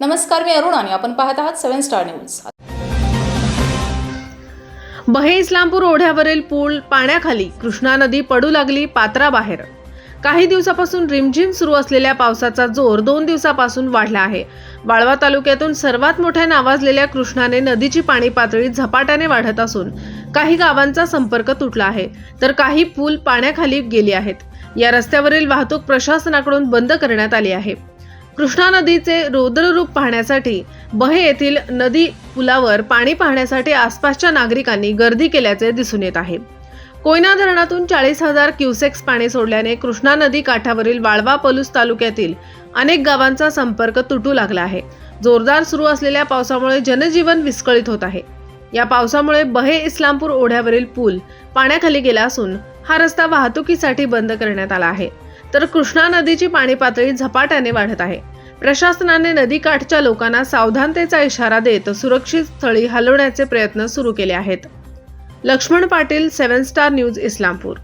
नमस्कार मी अरुण आणि आपण पाहत आहात सेव्हन स्टार न्यूज. बहे इस्लामपूर ओढ्यावरील पूल पाण्याखाली कृष्णा नदी पडू लागली पात्राबाहेर. काही दिवसापासून रिमझिम सुरू असलेल्या पावसाचा जोर दोन दिवसापासून वाढला आहे. वाळवा तालुक्यातून सर्वात मोठ्या नावाजलेल्या कृष्णाने नदीची पाणी पातळी झपाट्याने वाढत असून काही गावांचा संपर्क तुटला आहे. तर काही पूल पाण्याखाली गेली आहेत. या रस्त्यावरील वाहतूक प्रशासनाकडून बंद करण्यात आली आहे. कृष्णा नदीचे रौद्ररूप पाहण्यासाठी बहे येथील नदी पुलावर पाणी पाहण्यासाठी आसपासच्या नागरिकांनी गर्दी केल्याचे दिसून येत आहे. कोयना धरणातून चाळीस हजार क्युसेक्स पाणी सोडल्याने कृष्णा नदी काठावरील वाळवा पलूस तालुक्यातील अनेक गावांचा संपर्क तुटू लागला आहे. जोरदार सुरू असलेल्या पावसामुळे जनजीवन विस्कळीत होत आहे. या पावसामुळे बहे इस्लामपूर ओढ्यावरील पूल पाण्याखाली गेला असून हा रस्ता वाहतुकीसाठी बंद करण्यात आला आहे. तर कृष्णा नदीची पाणी पातळी झपाट्याने वाढत आहे. प्रशासनाने नदीकाठच्या लोकांना सावधानतेचा इशारा देत सुरक्षित स्थळी हलवण्याचे प्रयत्न सुरू केले आहेत. Laxman Patil seven star news Islampur.